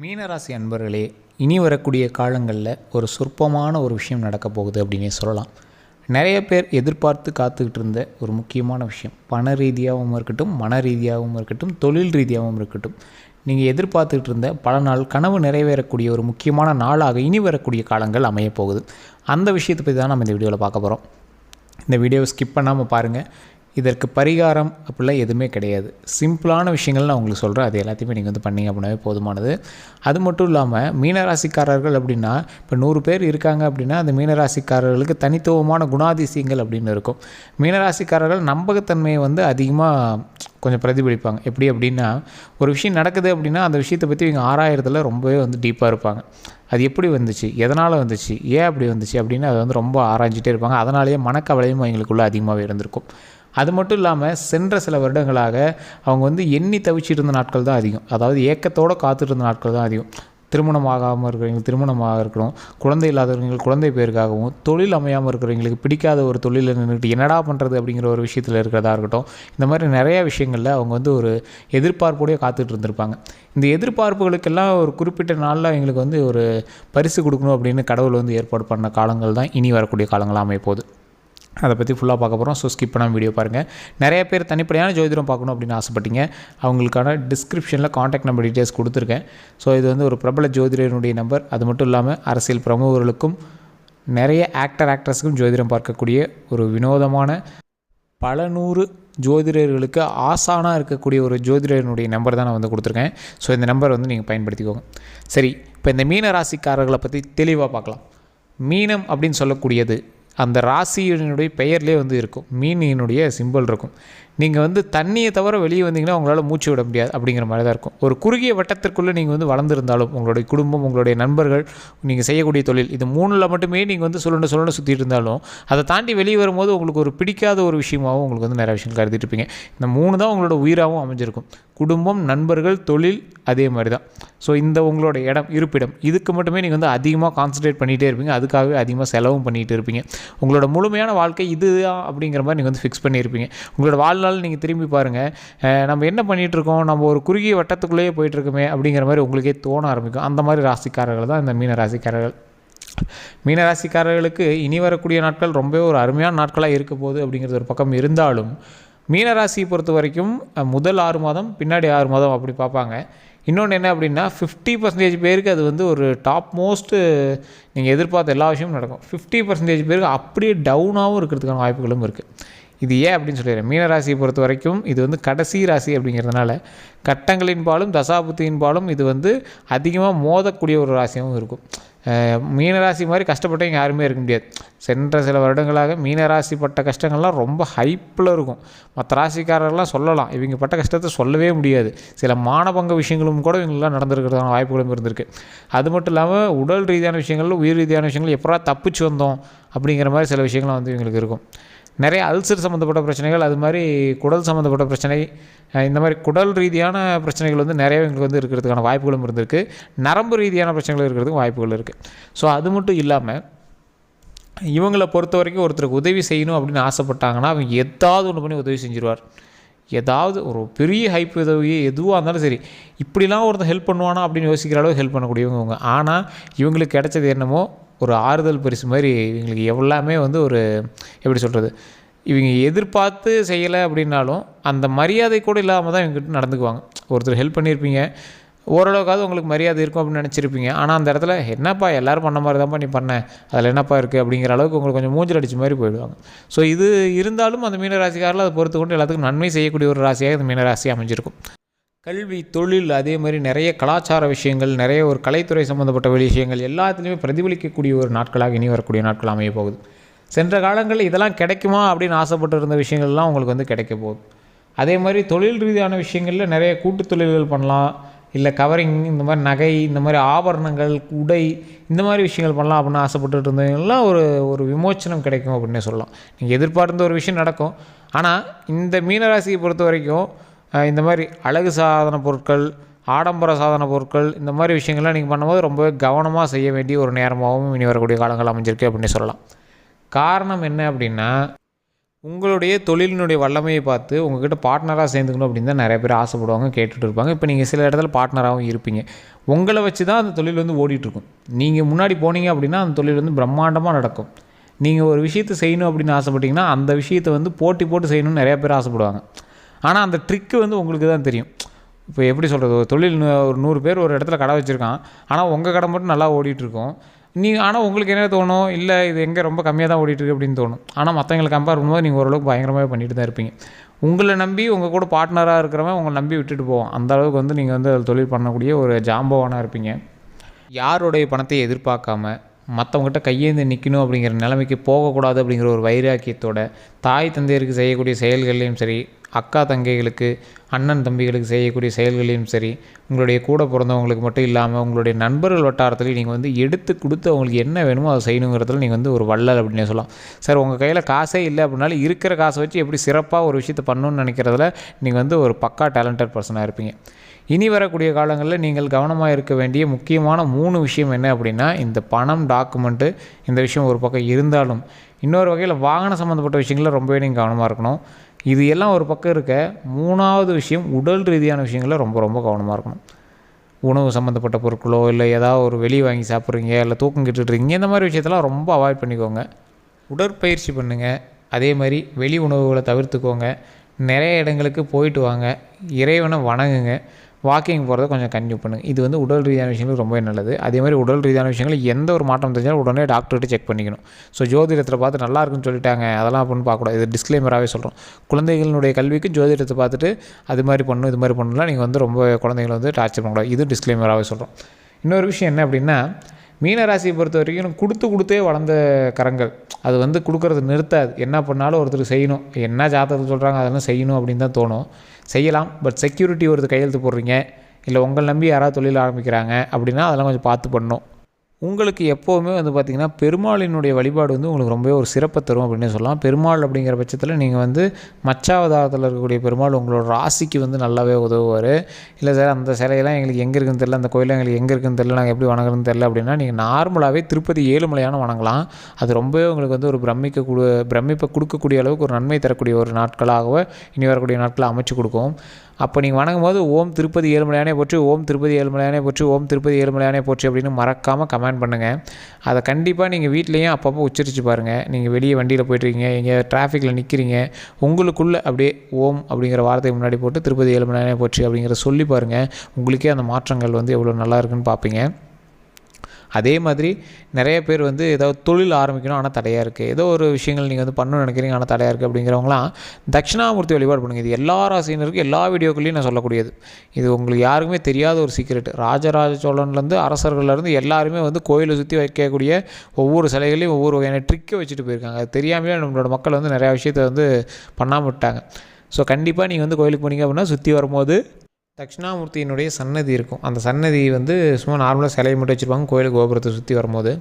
மீனராசி அன்பர்களே இனி வரக்கூடிய காலங்களில் ஒரு சொற்பமான ஒரு விஷயம் நடக்க போகுது அப்படின்னே சொல்லலாம். நிறைய பேர் எதிர்பார்த்து காத்துக்கிட்டு இருந்த ஒரு முக்கியமான விஷயம். பண ரீதியாகவும் இருக்கட்டும் மன ரீதியாகவும் இருக்கட்டும் தொழில் ரீதியாகவும் இருக்கட்டும். நீங்கள் எதிர்பார்த்துக்கிட்டு இருந்த பல நாள் கனவு நிறைவேறக்கூடிய ஒரு முக்கியமான நாளாக இனி வரக்கூடிய காலங்கள் அமையப் போகுது. அந்த விஷயத்தை பற்றி தான் நம்ம இந்த வீடியோவில் பார்க்க போகிறோம் இந்த வீடியோவை ஸ்கிப் பண்ணாமல் பாருங்கள் இதற்கு பரிகாரம் அப்படிலாம் எதுவுமே கிடையாது. சிம்பிளான விஷயங்கள் நான் உங்களுக்கு சொல்கிறேன் அது எல்லாத்தையுமே நீங்கள் வந்து பண்ணிங்க அப்படின்னாவே போதுமானது. அது மட்டும் இல்லாமல் மீனராசிக்காரர்கள் அப்படின்னா இப்போ நூறு பேர் இருக்காங்க அப்படின்னா அந்த மீனராசிக்காரர்களுக்கு தனித்துவமான குணாதிசயங்கள் அப்படின்னு இருக்கும். மீனராசிக்காரர்கள் நம்பகத்தன்மையை வந்து அதிகமாக கொஞ்சம் பிரதிபலிப்பாங்க. எப்படி அப்படின்னா ஒரு விஷயம் நடக்குது அப்படின்னா அந்த விஷயத்தை பற்றி இவங்க ஆறாயிரத்தில் ரொம்பவே வந்து டீப்பாக இருப்பாங்க. அது எப்படி வந்துச்சு? எதனால் வந்துச்சு? ஏன் அப்படி வந்துச்சு? அப்படின்னு அதை வந்து ரொம்ப ஆராய்ஞ்சிட்டே இருப்பாங்க. அதனாலேயே மனக்கவலையும் எங்களுக்குள்ளே அதிகமாகவே இருந்திருக்கும். அது மட்டும் இல்லாமல் சென்ற சில வருடங்களாக அவங்க வந்து எண்ணி தவிச்சிட்டு இருந்த நாட்கள் தான் அதிகம். அதாவது ஏக்கத்தோடு காத்துட்டு இருந்த நாட்கள் தான் அதிகம். திருமணம் ஆகாமல் இருக்கிறவங்க திருமணமாக இருக்கணும். குழந்தை இல்லாதவங்க குழந்தை பேருக்காகவும் தொழில் அமையாமல் இருக்கிறவங்களுக்கு பிடிக்காத ஒரு தொழிலில் நின்றுட்டு என்னடா பண்ணுறது அப்படிங்கிற ஒரு விஷயத்தில் இருக்கிறதா இருக்கட்டும். இந்த மாதிரி நிறைய விஷயங்களில் அவங்க வந்து ஒரு எதிர்பார்ப்போடய காத்துட்டு இருந்திருப்பாங்க. இந்த எதிர்பார்ப்புகளுக்கெல்லாம் ஒரு குறிப்பிட்ட நாளில் எங்களுக்கு வந்து ஒரு பரிசு கொடுக்கணும் அப்படின்னு கடவுள் வந்து ஏற்பாடு பண்ண காலங்கள் தான் இனி வரக்கூடிய காலங்களாக அமைய போகுது அதை பற்றி ஃபுல்லாக பார்க்க போகிறோம் ஸோ ஸ்கிப் பண்ணாமல் வீடியோ பாருங்கள் நிறைய பேர் தனிப்படையான ஜோதிடம் பார்க்கணும் அப்படின்னு ஆசைப்பட்டீங்க. அவங்களுக்கான டிஸ்கிரிப்ஷனில் காண்டாக்ட் நம்பர் டீட்டெயில்ஸ் கொடுத்துருக்கேன். ஸோ இது வந்து ஒரு பிரபல ஜோதிடனுடைய நம்பர் அது மட்டும் இல்லாமல் அரசியல் பிரமுகர்களுக்கும் நிறைய ஆக்டர் ஆக்ட்ரஸுக்கும் ஜோதிடம் பார்க்கக்கூடிய ஒரு வினோதமான பல நூறு ஜோதிடர்களுக்கு ஆசானாக இருக்கக்கூடிய ஒரு ஜோதிடனுடைய நம்பர் தான் நான் வந்து கொடுத்துருக்கேன். ஸோ இந்த நம்பர் வந்து நீங்கள் பயன்படுத்திக்கோங்க. சரி இப்போ இந்த மீன ராசிக்காரர்களை பற்றி தெளிவாக பார்க்கலாம். மீனம் அப்படின்னு சொல்லக்கூடியது அந்த ராசியினுடைய பெயர்லேயே வந்து இருக்கும். மீனினுடைய சிம்பிள் இருக்கும். நீங்கள் வந்து தண்ணியை தவிர வெளியே வந்தீங்கன்னா உங்களால் மூச்சு விட முடியாது அப்படிங்கிற மாதிரி தான் இருக்கும். ஒரு குறுகிய வட்டத்திற்குள்ளே நீங்கள் வந்து வளர்ந்துருந்தாலும் உங்களுடைய குடும்பம் உங்களுடைய நண்பர்கள் நீங்கள் செய்யக்கூடிய தொழில் இது மூணில் மட்டுமே நீங்கள் வந்து சொல்லணும் சொல்லணும் சுற்றிட்டு இருந்தாலும் அதை தாண்டி வெளியே வரும்போது உங்களுக்கு ஒரு பிடிக்காத ஒரு விஷயமாகவும் உங்களுக்கு வந்து நிறைய விஷயம் கருதிட்டு இருப்பீங்க. இந்த மூணு தான் உங்களோட உயிராகவும் அமைஞ்சிருக்கும். குடும்பம் நண்பர்கள் தொழில் அதே மாதிரி தான் ஸோ இந்த உங்களோட இடம் இருப்பிடம் இதுக்கு மட்டுமே நீங்கள் வந்து அதிகமாக கான்சன்ட்ரேட் பண்ணிகிட்டே இருப்பீங்க. அதுக்காகவே அதிகமாக செலவும் பண்ணிகிட்டு இருப்பீங்க. உங்களோட முழுமையான வாழ்க்கை இதுதான் அப்படிங்கிற மாதிரி நீங்கள் வந்து ஃபிக்ஸ் பண்ணியிருப்பீங்க. உங்களோட வாழ்நாள் நீங்கள் திரும்பி பாருங்கள் நம்ம என்ன பண்ணிகிட்டு இருக்கோம் நம்ம ஒரு குறுகிய வட்டத்துக்குள்ளேயே போயிட்டுருக்குமே அப்படிங்கிற மாதிரி உங்களுக்கே தோண ஆரம்பிக்கும். அந்த மாதிரி ராசிக்காரர்கள் தான் இந்த மீன ராசிக்காரர்கள். மீனராசிக்காரர்களுக்கு இனி வரக்கூடிய நாட்கள் ரொம்பவே ஒரு அருமையான நாட்களாக இருக்க போகுது அப்படிங்கிறது ஒரு பக்கம் இருந்தாலும் மீனராசியை பொறுத்த வரைக்கும் முதல் ஆறு மாதம் பின்னாடி ஆறு மாதம் அப்படி பார்ப்பாங்க. இன்னொன்று என்ன அப்படின்னா ஃபிஃப்டி பர்சன்டேஜ் பேருக்கு அது வந்து ஒரு டாப் மோஸ்ட்டு நீங்கள் எதிர்பார்த்த எல்லா விஷயமும் நடக்கும். ஃபிஃப்டி பர்சன்டேஜ் பேருக்கு அப்படியே டவுனாகவும் இருக்கிறதுக்கான வாய்ப்புகளும் இருக்குது இது ஏன் அப்படின்னு சொல்லிடுறேன். மீனராசியை பொறுத்த வரைக்கும் இது வந்து கடைசி ராசி அப்படிங்கிறதுனால கட்டங்களின் பாலும் தசாபுத்தியின் பாலும் இது வந்து அதிகமாக மோதக்கூடிய ஒரு ராசியாகவும் இருக்கும். மீனராசி மாதிரி கஷ்டப்பட்டவங்க யாருமே இருக்க முடியாது. சென்ற சில வருடங்களாக மீனராசி பட்ட கஷ்டங்கள்லாம் ரொம்ப ஹைப்பில் இருக்கும். மற்ற ராசிக்காரர்கள்லாம் சொல்லலாம். இவங்க பட்ட கஷ்டத்தை சொல்லவே முடியாது. சில மானபங்க விஷயங்களும் கூட இவங்களாம் நடந்திருக்கிறதான வாய்ப்புகளும் இருந்திருக்கு. அது மட்டும் இல்லாமல் உடல் ரீதியான விஷயங்கள் உயிர் ரீதியான விஷயங்கள் எப்படா தப்பிச்சு வந்தோம் அப்படிங்கிற மாதிரி சில விஷயங்கள்லாம் வந்து இவங்களுக்கு இருக்கும். நிறைய அல்சர் சம்மந்தப்பட்ட பிரச்சனைகள் அது மாதிரி குடல் சம்மந்தப்பட்ட பிரச்சனை இந்த மாதிரி குடல் ரீதியான பிரச்சனைகள் வந்து நிறைய எங்களுக்கு வந்து இருக்கிறதுக்கான வாய்ப்புகளும் இருந்திருக்கு. நரம்பு ரீதியான பிரச்சனைகள் இருக்கிறதுக்கு வாய்ப்புகள் இருக்குது ஸோ அது மட்டும் இல்லாமல் இவங்களை பொறுத்த வரைக்கும் ஒருத்தருக்கு உதவி செய்யணும் அப்படின்னு ஆசைப்பட்டாங்கன்னா அவங்க ஏதாவது ஒன்று பண்ணி உதவி செஞ்சிருவார். ஏதாவது ஒரு பெரிய ஹைப் உதவி எதுவாக இருந்தாலும் சரி இப்படிலாம் ஒருத்தர் ஹெல்ப் பண்ணுவானா அப்படின்னு யோசிக்கிற அளவு ஹெல்ப் பண்ணக்கூடியவங்க ஆனால் இவங்களுக்கு கிடைச்சது என்னமோ ஒரு ஆறுதல் பரிசு மாதிரி இவங்களுக்கு எல்லாமே வந்து ஒரு எப்படி சொல்கிறது இவங்க எதிர்பார்த்து செய்யலை அப்படின்னாலும் அந்த மரியாதை கூட இல்லாமல் தான் இவங்ககிட்ட நடந்துக்குவாங்க. ஒருத்தர் ஹெல்ப் பண்ணியிருப்பீங்க ஓரளவுக்காவது உங்களுக்கு மரியாதை இருக்கும் அப்படின்னு நினச்சிருப்பீங்க. ஆனால் அந்த இடத்துல என்னப்பா எல்லோரும் பண்ண மாதிரி தான்ப்பா நீ பண்ண அதில் என்னப்பா இருக்குது அப்படிங்கிற அளவுக்கு உங்களுக்கு கொஞ்சம் மூஞ்சல் அடித்த மாதிரி போயிடுவாங்க. ஸோ இது இருந்தாலும் அந்த மீனராசிக்காரில் அதை பொறுத்து கொண்டு எல்லாத்துக்கும் நன்மை செய்யக்கூடிய ஒரு ராசியாக இந்த மீனராசி அமைஞ்சிருக்கும். கல்வி தொழில் அதே மாதிரி நிறைய கலாச்சார விஷயங்கள் நிறைய ஒரு கலைத்துறை சம்மந்தப்பட்ட விஷயங்கள் எல்லாத்துலேயுமே பிரதிபலிக்கக்கூடிய ஒரு நாட்களாக இனி வரக்கூடிய நாட்கள் அமைய போகுது. சென்ற காலங்களில் இதெல்லாம் கிடைக்குமா அப்படின்னு ஆசைப்பட்டு இருந்த விஷயங்கள்லாம் உங்களுக்கு வந்து கிடைக்க போகுது. அதே மாதிரி தொழில் ரீதியான விஷயங்களில் நிறைய கூட்டு தொழில்கள் பண்ணலாம். இல்லை கவரிங் இந்த மாதிரி நகை இந்த மாதிரி ஆபரணங்கள் உடை இந்த மாதிரி விஷயங்கள் பண்ணலாம் அப்படின்னு ஆசைப்பட்டுட்டு இருந்தவங்கலாம் ஒரு ஒரு விமோச்சனம் கிடைக்கும் அப்படின்னே சொல்லலாம். நீங்கள் எதிர்பார்த்த ஒரு விஷயம் நடக்கும். ஆனால் இந்த மீனராசியை பொறுத்த வரைக்கும் இந்த மாதிரி அழகு சாதன பொருட்கள் ஆடம்பர சாதன பொருட்கள் இந்த மாதிரி விஷயங்கள்லாம் நீங்கள் பண்ணும்போது ரொம்பவே கவனமாக செய்ய வேண்டிய ஒரு நேரமாகவும் இனி வரக்கூடிய காலங்கள் அமைஞ்சிருக்கு அப்படின்னு சொல்லலாம். காரணம் என்ன அப்படின்னா உங்களுடைய தொழிலினுடைய வல்லமையை பார்த்து உங்ககிட்ட பார்ட்னராக சேர்ந்துக்கணும் அப்படின்னு தான் நிறைய பேர் ஆசைப்படுவாங்க கேட்டுட்டு இருப்பாங்க. இப்போ நீங்கள் சில இடத்துல பார்ட்னராகவும் இருப்பீங்க. உங்களை வச்சு தான் அந்த தொழில் வந்து ஓடிட்டுருக்கும். நீங்கள் முன்னாடி போனீங்க அப்படின்னா அந்த தொழில் வந்து பிரம்மாண்டமாக நடக்கும். நீங்கள் ஒரு விஷயத்தை செய்யணும் அப்படின்னு ஆசைப்பட்டீங்கன்னா அந்த விஷயத்தை வந்து போட்டி போட்டு செய்யணும்னு நிறைய பேர் ஆசைப்படுவாங்க. ஆனால் அந்த ட்ரிக்கு வந்து உங்களுக்கு தான் தெரியும். இப்போ எப்படி சொல்கிறது ஒரு தொழில் ஒரு நூறு பேர் ஒரு இடத்துல கடை வச்சுருக்கான். ஆனால் உங்கள் கடை மட்டும் நல்லா ஓடிட்டுருக்கோம். நீ ஆனால் உங்களுக்கு என்ன தோணும்? இல்லை இது எங்கே ரொம்ப கம்மியாக தான் ஓடிட்டுருக்கு அப்படின்னு தோணும். ஆனால் மற்றவங்களை கம்பேர் பண்ணும்போது நீங்கள் ஓரளவுக்கு பயங்கரமாகவே பண்ணிட்டு தான் இருப்பீங்க. உங்களை நம்பி உங்கள் கூட பார்ட்னராக இருக்கிறவன் உங்களை நம்பி விட்டுட்டு போவோம் அந்த அளவுக்கு வந்து நீங்கள் வந்து அதில் தொழில் பண்ணக்கூடிய ஒரு ஜாம்பவானாக இருப்பீங்க. யாருடைய பணத்தை எதிர்பார்க்காம மற்றவங்ககிட்ட கையேந்து நிற்கணும் அப்படிங்கிற நிலைமைக்கு போகக்கூடாது அப்படிங்கிற ஒரு வைராக்கியத்தோட தாய் தந்தையருக்கு செய்யக்கூடிய செயல்கள்லையும் சரி அக்கா தங்கைகளுக்கு அண்ணன் தம்பிகளுக்கு செய்யக்கூடிய செயல்களையும் சரி உங்களுடைய கூட பிறந்தவங்களுக்கு மட்டும் இல்லாமல் உங்களுடைய நண்பர்கள் வட்டாரத்துலேயும் நீங்கள் வந்து எடுத்து கொடுத்து அவங்களுக்கு என்ன வேணுமோ அதை செய்யணுங்கிறதுல நீங்கள் வந்து ஒரு வள்ளல் அப்படின்னு சொல்லலாம். சார் உங்கள் கையில் காசே இல்லை அப்படின்னாலும் இருக்கிற காசை வச்சு எப்படி சிறப்பாக ஒரு விஷயத்தை பண்ணணும்னு நினைக்கிறதுல நீங்கள் வந்து ஒரு பக்கா டேலண்டட் பர்சனாக இருப்பீங்க. இனி வரக்கூடிய காலங்களில் நீங்கள் கவனமாக இருக்க வேண்டிய முக்கியமான மூணு விஷயம் என்ன அப்படின்னா இந்த பணம் டாக்குமெண்ட்டு இந்த விஷயம் ஒரு பக்கம் இருந்தாலும். இன்னொரு வகையில் வாகன சம்மந்தப்பட்ட விஷயங்களில் ரொம்பவே நீங்கள் கவனமாக இருக்கணும். இது எல்லாம் ஒரு பக்கம் இருக்க மூணாவது விஷயம் உடல் ரீதியான விஷயங்களில் ரொம்ப ரொம்ப கவனமாக இருக்கணும். உணவு சம்மந்தப்பட்ட பொருட்களோ இல்லை ஏதாவது ஒரு வெளியே வாங்கி சாப்பிட்றீங்க இல்லை தூக்கம் கெட்டுட்ருக்கீங்க இந்த மாதிரி விஷயத்தெல்லாம் ரொம்ப அவாய்ட் பண்ணிக்கோங்க. உடற்பயிற்சி பண்ணுங்கள் அதே மாதிரி வெளி உணவுகளை தவிர்த்துக்கோங்க. நிறைய இடங்களுக்கு போயிட்டு வாங்க. இறைவனை வணங்குங்க. வாக்கிங் போகிறத கொஞ்சம் கன்டினியூ பண்ணுங்கள் இது வந்து உடல் ரீதியான விஷயங்கள் ரொம்பவே நல்லது. அதே மாதிரி உடல் ரீதியான விஷயங்கள் எந்த ஒரு மாற்றம் தெரிஞ்சாலும் உடனே டாக்டர்கிட்ட செக் பண்ணிக்கணும். ஸோ ஜோதிடத்தில் பார்த்து நல்லா இருக்குன்னு சொல்லிட்டாங்க. அதெல்லாம் அப்படின்னு பார்க்கக்கூடாது. இது டிஸ்க்ளைமராகவே சொல்கிறோம் குழந்தைகளுடைய கல்விக்கு ஜோதிடத்தை பார்த்துட்டு அது மாதிரி பண்ணணும் இது மாதிரி பண்ணலாம் நீங்கள் வந்து ரொம்ப குழந்தைங்களை வந்து டார்ச்சர் பண்ணக்கூடாது. இது டிஸ்க்ளைமராகவே சொல்கிறோம் இன்னொரு விஷயம் என்ன அப்படின்னா மீனராசியை பொறுத்த வரைக்கும் கொடுத்து கொடுத்தே வளர்ந்த கரங்கள். அது வந்து கொடுக்கறது நிறுத்தாது. என்ன பண்ணாலும் ஒருத்தர் செய்யணும். என்ன ஜாதகத்தை சொல்கிறாங்க அதெல்லாம் செய்யணும் அப்படின்னு தான் தோணும். செய்யலாம். பட் செக்யூரிட்டி ஒருத்தர் கையெழுத்து போடுறீங்க. இல்லை உங்களை நம்பி யாராவது தொழில் ஆரம்பிக்கிறாங்க அப்படின்னா அதெல்லாம் கொஞ்சம் பார்த்து பண்ணணும். உங்களுக்கு எப்போவுமே வந்து பார்த்திங்கன்னா பெருமாளினுடைய வழிபாடு வந்து உங்களுக்கு ரொம்பவே ஒரு சிறப்பை தரும் அப்படின்னு சொல்லலாம். பெருமாள் அப்படிங்கிற பட்சத்தில் நீங்கள் வந்து மச்சாவதாரத்தில் இருக்கக்கூடிய பெருமாள் உங்களோட ராசிக்கு வந்து நல்லாவே உதவுவார். இல்லை சார் அந்த சிலையெல்லாம் எங்களுக்கு எங்கே இருக்குன்னு தெரில அந்த கோயிலாம் எங்களுக்கு எங்கே இருக்குன்னு தெரில நாங்கள் எப்படி வணங்குறதுன்னு தெரில அப்படின்னா நீங்கள் நார்மலாகவே திருப்பதி ஏழுமலையான வணங்கலாம். அது ரொம்பவே உங்களுக்கு வந்து ஒரு பிரமிக்க கொடு பிரமிப்பை கொடுக்கக்கூடிய அளவுக்கு ஒரு நன்மை தரக்கூடிய ஒரு நாட்களாகவே இனி வரக்கூடிய நாட்களை அமைச்சு கொடுக்கும். அப்போ நீங்கள் வணங்கும் போது ஓம் திருப்பதி ஏழுமலையானே போற்றி ஓம் திருப்பதி ஏழுமலையானே போற்றி ஓம் திருப்பதி ஏழுமலையானே போற்றி அப்படின்னு மறக்காமல் கமெண்ட் பண்ணுங்கள் அதை கண்டிப்பாக நீங்கள் வீட்லேயும் அப்பப்போ உச்சரித்து பாருங்கள் நீங்கள் வெளியே வண்டியில் போயிட்டுருக்கீங்க எங்கே டிராஃபிக்கில் நிற்கிறீங்க உங்களுக்குள்ளே அப்படியே ஓம் அப்படிங்கிற வார்த்தையை முன்னாடி போட்டு திருப்பதி ஏழுமலையானே போற்றி அப்படிங்கிற சொல்லி பாருங்கள் உங்களுக்கே அந்த மாற்றங்கள் வந்து எவ்வளோ நல்லா இருக்குன்னு பார்ப்பீங்க அதே மாதிரி நிறைய பேர் வந்து ஏதாவது தொழில் ஆரம்பிக்கணும் ஆனால் தடையாக இருக்குது ஏதோ ஒரு விஷயங்கள் நீங்கள் வந்து பண்ணணும்னு நினைக்கிறீங்க ஆனால் தடையாக இருக்குது அப்படிங்கிறவங்களாம் தட்சிணாமூர்த்தி வழிபாடு பண்ணுங்கள் இது எல்லா ராசினருக்கும் எல்லா வீடியோக்களையும் நான் சொல்லக்கூடியது. இது உங்களுக்கு யாருக்குமே தெரியாத ஒரு சீக்ரெட் ராஜராஜ சோழன்லேருந்து அரசர்கள்லேருந்து எல்லாருமே வந்து கோயிலை சுற்றி வைக்கக்கூடிய ஒவ்வொரு சிலைகளையும் ஒவ்வொரு வகையான ட்ரிக்கை வச்சுட்டு போயிருக்காங்க. அது தெரியாமலே நம்மளோட மக்கள் வந்து நிறையா விஷயத்தை வந்து பண்ணாமல் விட்டாங்க. ஸோ கண்டிப்பாக நீங்கள் வந்து கோயிலுக்கு போனீங்க அப்படின்னா சுற்றி வரும்போது தட்சிணாமூர்த்தியினுடைய சன்னதி இருக்கும். அந்த சன்னதி வந்து சும்மா நார்மலாக சிலையை மட்டும் வச்சுருப்பாங்க. கோயில் கோபுரத்தை சுற்றி வரும்போது.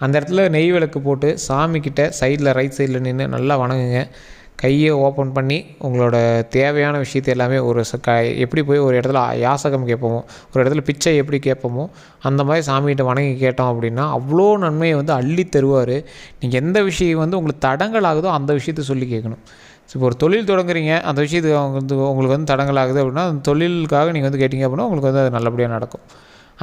அந்த இடத்துல நெய் விளக்கு போட்டு சாமிக்கிட்ட சைடில் ரைட் சைடில் நின்று நல்லா வணங்குங்க. கையை ஓப்பன் பண்ணி உங்களோட தேவையான விஷயத்தை எல்லாமே ஒரு க எப்படி போய் ஒரு இடத்துல யாசகம் கேட்போமோ ஒரு இடத்துல பிச்சை எப்படி கேட்போமோ அந்த மாதிரி சாமிகிட்ட வணங்கி கேட்டோம் அப்படின்னா அவ்வளோ நன்மையை வந்து அள்ளி தருவார். நீங்கள் எந்த விஷயம் வந்து உங்களுக்கு தடங்கள் ஆகுதோ அந்த விஷயத்த சொல்லி கேட்கணும். ஸோ இப்போ ஒரு தொழில் தொடங்குறீங்க அந்த விஷயத்துக்கு அவங்க வந்து உங்களுக்கு வந்து தடங்கலாகுது அப்படின்னா அந்த தொழிலுக்காக நீங்கள் வந்து கேட்டிங்க அப்படின்னா உங்களுக்கு வந்து அது நல்லபடியாக நடக்கும்.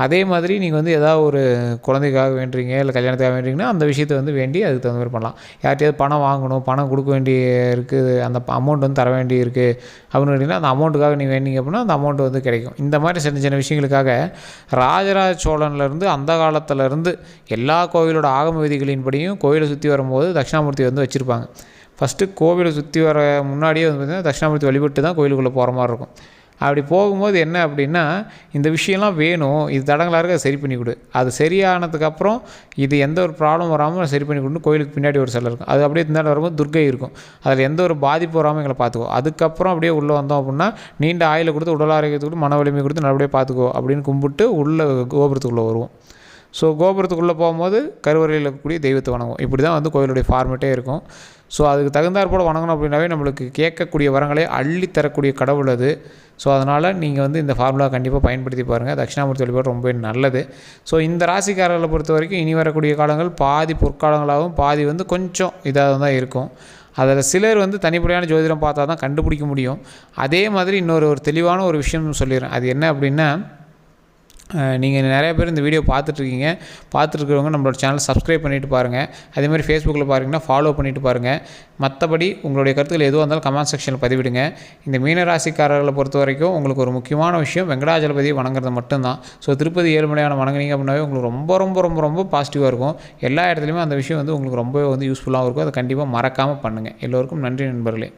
அதே மாதிரி நீங்கள் வந்து ஏதாவது ஒரு குழந்தைக்காக வேண்டுறீங்க இல்லை கல்யாணத்துக்காக வேண்டுறீங்கன்னா அந்த விஷயத்தை வந்து வேண்டி அதுக்கு தகுந்த மாதிரி பண்ணலாம். யார்கிட்டயாவது பணம் வாங்கணும் பணம் கொடுக்க வேண்டிய இருக்குது அந்த அமௌண்ட் வந்து தர வேண்டி இருக்குது அப்படின்னு கேட்டிங்கன்னா அந்த அமௌண்ட்டுக்காக நீங்கள் வேண்டிங்க அப்படின்னா அந்த அமௌண்ட் வந்து கிடைக்கும். இந்த மாதிரி சின்ன சின்ன விஷயங்களுக்காக ராஜராஜ சோழன்லேருந்து அந்த காலத்துலேருந்து எல்லா கோவிலோட ஆகம விதிகளின்படியும் கோயிலை சுற்றி வரும்போது தட்சிணாமூர்த்தி வந்து வச்சுருப்பாங்க. ஃபஸ்ட்டு கோவிலை சுற்றி வர முன்னாடியே வந்து பார்த்திங்கன்னா தட்சிணாமூர்த்தி வழிபட்டு தான் கோயிலுக்குள்ளே போகிற மாதிரி இருக்கும். அப்படி போகும்போது என்ன அப்படின்னா இந்த விஷயம்லாம் வேணும் இது தடங்களாக இருக்க அதை சரி பண்ணி கொடு. அது சரியானதுக்கப்புறம் இது எந்த ஒரு ப்ராப்ளம் வராமல் சரி பண்ணி கொடுன்னு கோயிலுக்கு பின்னாடி ஒரு சிலை இருக்கும். அது அப்படியே பின்னாடி வரும்போது துர்கை இருக்கும். அதில் எந்த ஒரு பாதிப்பு வராமல் எங்களை பார்த்துக்கோ. அதுக்கப்புறம் அப்படியே உள்ளே வந்தோம் அப்படின்னா நீண்ட ஆயில் கொடுத்து உடல் ஆரோக்கியத்துக்கு மன வலிமை கொடுத்து நல்லபடியாக பார்த்துக்கோ அப்படின்னு கும்பிட்டு உள்ளே கோபுரத்துக்குள்ளே வருவோம். ஸோ கோபுரத்துக்குள்ளே போகும்போது கருவறையில் இருக்கக்கூடிய தெய்வத்தை வணங்கும் இப்படி தான் வந்து கோயிலுடைய ஃபார்மேட்டே இருக்கும். ஸோ அதுக்கு தகுந்தாற்போல் வணங்கணும் அப்படின்னாவே நம்மளுக்கு கேட்கக்கூடிய வரங்களை அள்ளி தரக்கூடிய கடவுள் அது. ஸோ அதனால் நீங்கள் வந்து இந்த ஃபார்முலா கண்டிப்பாக பயன்படுத்தி பாருங்கள் தட்சிணாமூர்த்தி வழிபாடு ரொம்பவே நல்லது. ஸோ இந்த ராசிக்காரர்களை பொறுத்த வரைக்கும் இனி வரக்கூடிய காலங்கள் பாதி பொற்காலங்களாகவும் பாதி வந்து கொஞ்சம் இதாக தான் இருக்கும். அதில் சிலர் வந்து தனிப்படையான ஜோதிடம் பார்த்தா தான் கண்டுபிடிக்க முடியும். அதே மாதிரி இன்னொரு ஒரு தெளிவான ஒரு விஷயம் சொல்லிடுறேன். அது என்ன அப்படின்னா நீங்கள் நிறைய பேர் இந்த வீடியோ பார்த்துட்ருக்கீங்க. பார்த்துருக்கிறவங்க நம்மளோட சேனல் சப்ஸ்கிரைப் பண்ணிவிட்டு பாருங்கள் அதேமாதிரி ஃபேஸ்புக்கில் பாருங்கன்னா ஃபாலோ பண்ணிவிட்டு பாருங்கள் மற்றபடி உங்களுடைய கருத்துக்கள் எதுவாக இருந்தாலும் கமெண்ட் செக்ஷனில் பதிவிடுங்க. இந்த மீனராசிக்காரர்களை பொறுத்த வரைக்கும் உங்களுக்கு ஒரு முக்கியமான விஷயம் வெங்கடாஜலபதியை வணங்குறது மட்டும்தான். ஸோ திருப்பதி ஏழுமலையான வணங்குனீங்க அப்படின்னாவே உங்களுக்கு ரொம்ப ரொம்ப ரொம்ப ரொம்ப பாசிட்டிவாக இருக்கும். எல்லா இடத்துலையுமே அந்த விஷயம் வந்து உங்களுக்கு ரொம்பவே வந்து யூஸ்ஃபுல்லாகவும் இருக்கும். அதை கண்டிப்பாக மறக்காமல் பண்ணுங்கள் எல்லோருக்கும் நன்றி நண்பர்களே.